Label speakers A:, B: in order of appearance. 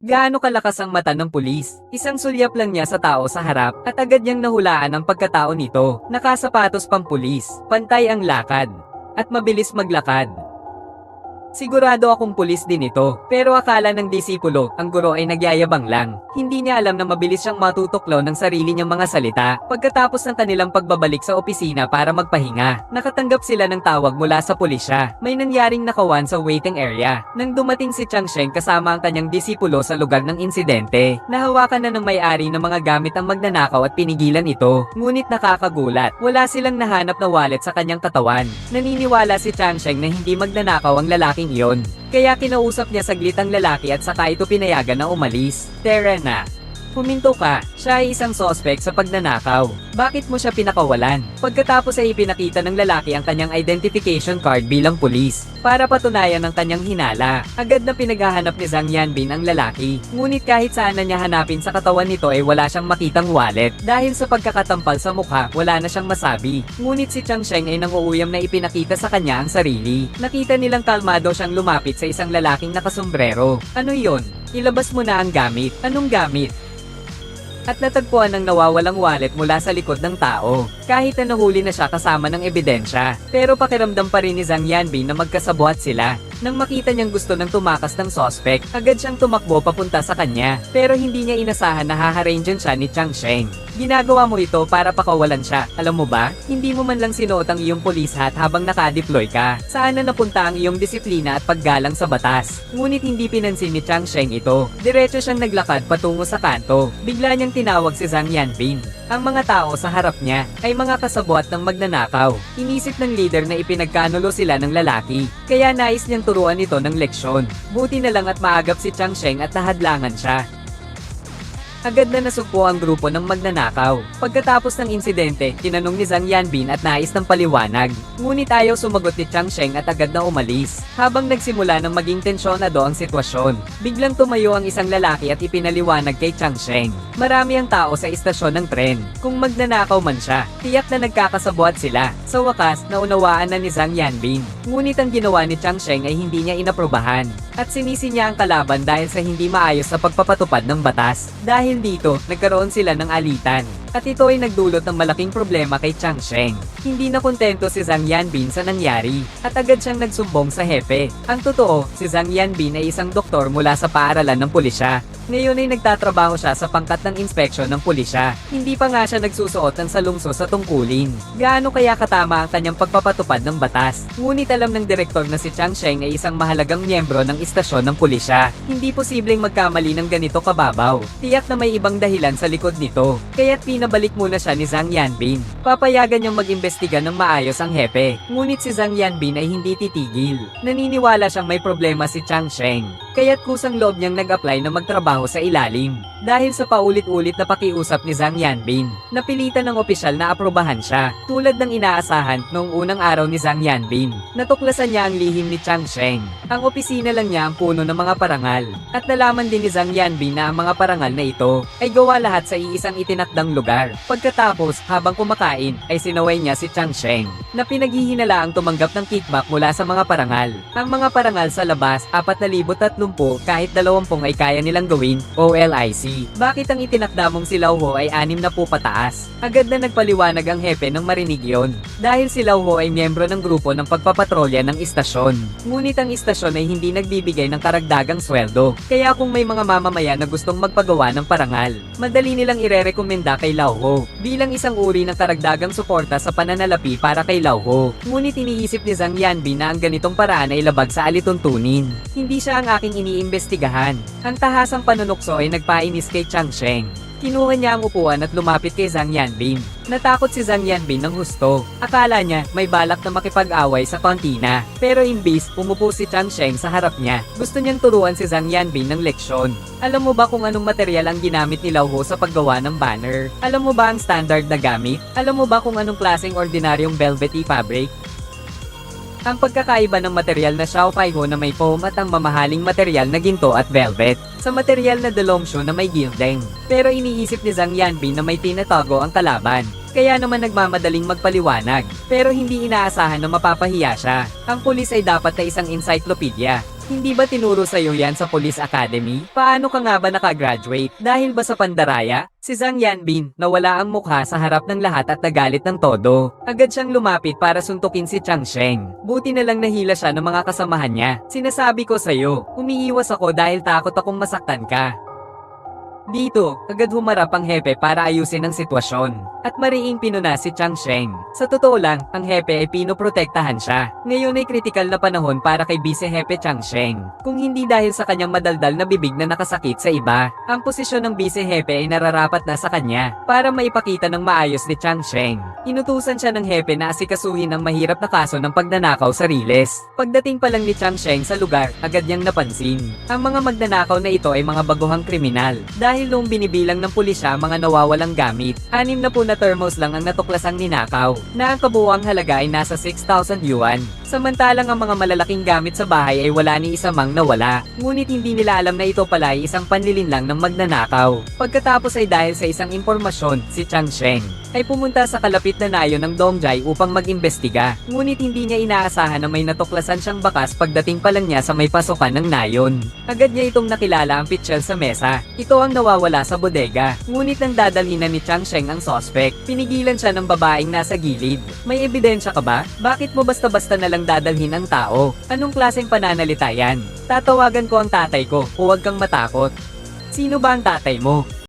A: Gaano kalakas ang mata ng pulis? Isang sulyap lang niya sa tao sa harap at agad niyang nahulaan ang pagkatao nito. Nakasapatos pang pulis, pantay ang lakad, at mabilis maglakad. Sigurado akong pulis din ito, pero akala ng disipulo, ang guro ay nagyayabang lang. Hindi niya alam na mabilis siyang matutuklaw ng sarili niyang mga salita. Pagkatapos ng kanilang pagbabalik sa opisina para magpahinga, nakatanggap sila ng tawag mula sa pulisya. May nangyaring nakawan sa waiting area. Nang dumating si Chang Sheng kasama ang kanyang disipulo sa lugar ng insidente, nahawakan na ng may-ari ng mga gamit ang magnanakaw at pinigilan ito. Ngunit nakakagulat, wala silang nahanap na wallet sa kanyang katawan. Naniniwala si Chang Sheng na hindi magnanakaw ang lalaking iyon. Kaya kinausap niya saglit ang lalaki at saka ito pinayagan na umalis. Tara na. Huminto ka, siya ay isang sospek sa pagnanakaw. Bakit mo siya pinakawalan? Pagkatapos ay ipinakita ng lalaki ang kanyang identification card bilang pulis, para patunayan ang kanyang hinala. Agad na pinaghahanap ni Zhang Yanbin ang lalaki. Ngunit kahit saan na niya hanapin sa katawan nito ay wala siyang makitang wallet. Dahil sa pagkakatampal sa mukha, wala na siyang masabi. Ngunit si Chang Sheng ay nanguuyam na ipinakita sa kanya ang sarili. Nakita nilang kalmado siyang lumapit sa isang lalaking nakasombrero. Ano yon? Ilabas mo na ang gamit. Anong gamit? At natagpuan ng nawawalang wallet mula sa likod ng tao. Kahit na nahuli na siya kasama ng ebidensya, pero pakiramdam pa rin ni Zhang Yanbin na magkasabuhat sila. Nang makita niyang gusto ng tumakas ng sospek, agad siyang tumakbo papunta sa kanya, pero hindi niya inasahan na haharangin siya ni Chang Sheng. Ginagawa mo ito para pakawalan siya. Alam mo ba, hindi mo man lang sinuot ang iyong police hat habang nakadeploy ka. Saan na napunta ang iyong disiplina at paggalang sa batas? Ngunit hindi pinansin ni Chang Sheng ito. Diretso siyang naglakad patungo sa kanto. Bigla niyang tinawag si Zhang Yanbin. Ang mga tao sa harap niya ay mga kasabuat ng magnanakaw. Inisip ng leader na ipinagkanulo sila ng lalaki. Kaya nais niyang turuan ito ng leksyon. Buti na lang at maagap si Chang Sheng at nahadlangan siya. Agad na nasugpo ang grupo ng magnanakaw. Pagkatapos ng insidente, tinanong ni Zhang Yanbin at nais ng paliwanag. Ngunit ayaw sumagot ni Chang Sheng at agad na umalis. Habang nagsimula ng maging tensyonado ang sitwasyon, biglang tumayo ang isang lalaki at ipinaliwanag kay Chang Sheng. Marami ang tao sa istasyon ng tren. Kung magnanakaw man siya, tiyak na nagkakasabuat sila. Sa wakas, naunawaan na ni Zhang Yanbin. Ngunit ang ginawa ni Chang Sheng ay hindi niya inaprobahan. At sinisi niya ang kalaban dahil sa hindi maayos sa pagpapatupad ng batas. Dahil dito, nagkaroon sila ng alitan. At ito ay nagdulot ng malaking problema kay Chang Sheng. Hindi na kontento si Zhang Yanbin sa nangyari, at agad siyang nagsumbong sa hepe. Ang totoo, si Zhang Yanbin ay isang doktor mula sa paaralan ng pulisya. Ngayon ay nagtatrabaho siya sa pangkat ng inspeksyon ng pulisya. Hindi pa nga siya nagsusuot ng salungso sa tungkulin. Gaano kaya katama ang kanyang pagpapatupad ng batas? Ngunit alam ng direktor na si Chang Sheng ay isang mahalagang miyembro ng istasyon ng pulisya. Hindi posibleng magkamali ng ganito kababaw. Tiyak na may ibang dahilan sa likod nito. Kaya't pinabalik muna siya ni Zhang Yanbin. Papayagan niyang mag-imbestiga ng maayos ang hepe. Ngunit si Zhang Yanbin ay hindi titigil. Naniniwala siyang may problema si Chang Sheng. Kaya't kusang loob niyang nag-apply na magtrabaho sa ilalim. Dahil sa paulit-ulit na pakiusap ni Zhang Yanbin, napilitan ng opisyal na aprobahan siya. Tulad ng inaasahan noong unang araw ni Zhang Yanbin, natuklasan niya ang lihim ni Chang Sheng. Ang opisina lang niya ang puno ng mga parangal. At nalaman din ni Zhang Yanbin na ang mga parangal na ito ay gawa lahat sa iisang itinakdang lugar. Pagkatapos, habang kumakain, ay sinaway niya si Chang Sheng na pinaghihinala ang tumanggap ng kickback mula sa mga parangal. Ang mga parangal sa labas, 430 kahit 20 ay kaya nilang gawin, OLIC. Bakit ang itinakda mong si Lauho ay 6 na po pataas? Agad na nagpaliwanag ang hepe ng marinig yon. Dahil si Lauho ay miyembro ng grupo ng pagpapatrolya ng istasyon. Ngunit ang istasyon ay hindi nagbibigay ng karagdagang sweldo. Kaya kung may mga mamamayan na gustong magpagawa ng parangal, madali nilang irerekomenda kay Lauho bilang isang uri ng karagdagang suporta sa pananalapi para kay Lauho. Ngunit iniisip ni Zhang Yanbi na ang ganitong paraan ay labag sa alituntunin. Hindi siya ang aking iniimbestigahan. Ang tahasang panunukso ay nagpainis kay Chang Sheng. Kinuha niya ang upuan at lumapit kay Zhang Yanbin. Natakot si Zhang Yanbin ng husto. Akala niya may balak na makipag-away sa kantina. Pero imbis, umupo si Chang Sheng sa harap niya. Gusto niyang turuan si Zhang Yanbin ng leksyon. Alam mo ba kung anong material ang ginamit ni Lauho sa paggawa ng banner? Alam mo ba ang standard na gamit? Alam mo ba kung anong klaseng ordinaryong velvety fabric? Ang pagkakaiba ng material na Xiao Ho na may foam at ang mamahaling material na ginto at velvet. Sa material na Delomshu na may gilding. Pero iniisip ni Zhang Yanbin na may tinatago ang kalaban. Kaya naman nagmamadaling magpaliwanag. Pero hindi inaasahan na mapapahiya siya. Ang pulis ay dapat na isang encyclopedia. Hindi ba tinuro sa'yo yan sa Police Academy? Paano ka nga ba nakagraduate? Dahil ba sa pandaraya? Si Zhang Yanbin, nawala ang mukha sa harap ng lahat at nagalit ng todo. Agad siyang lumapit para suntukin si Chang Sheng. Buti na lang nahila siya ng mga kasamahan niya. Sinasabi ko sa'yo, umiiwas ako dahil takot akong masaktan ka. Dito, agad humarap ang hepe para ayusin ang sitwasyon. At mariing pinuna si Chang Sheng. Sa totoo lang, ang hepe ay pinoprotektahan siya. Ngayon ay kritikal na panahon para kay Vice Hepe Chang Sheng. Kung hindi dahil sa kanyang madaldal na bibig na nakasakit sa iba, ang posisyon ng Vice Hepe ay nararapat na sa kanya para maipakita ng maayos ni Chang Sheng. Inutusan siya ng hepe na asikasuhin ang mahirap na kaso ng pagnanakaw sa Riles. Pagdating pa lang ni Chang Sheng sa lugar, agad niyang napansin. Ang mga magnanakaw na ito ay mga baguhang kriminal. Dahil noong binibilang ng pulisya mga nawawalang gamit, anim na po na thermos lang ang natuklasang ninakaw, na ang kabuuang halaga ay nasa 6,000 yuan. Samantalang ang mga malalaking gamit sa bahay ay wala ni isa mang nawala. Ngunit hindi nila alam na ito pala ay isang panlilin lang ng magnanakaw. Pagkatapos ay dahil sa isang impormasyon, si Chang Sheng ay pumunta sa kalapit na nayo ng Dongjai upang mag-imbestiga. Ngunit hindi niya inaasahan na may natuklasan siyang bakas pagdating pa lang niya sa may pasukan ng nayon. Agad niya itong nakilala ang pitchel sa mesa. Ito ang nawawala sa bodega. Ngunit nang dadalhin na ni Chang Sheng ang sospek, pinigilan siya ng babaeng nasa gilid. May ebidensya ka ba? Bakit mo basta-basta na lang dadalhin ang tao? Anong klaseng pananalita yan? Tatawagan ko ang tatay ko, huwag kang matakot. Sino ba ang tatay mo?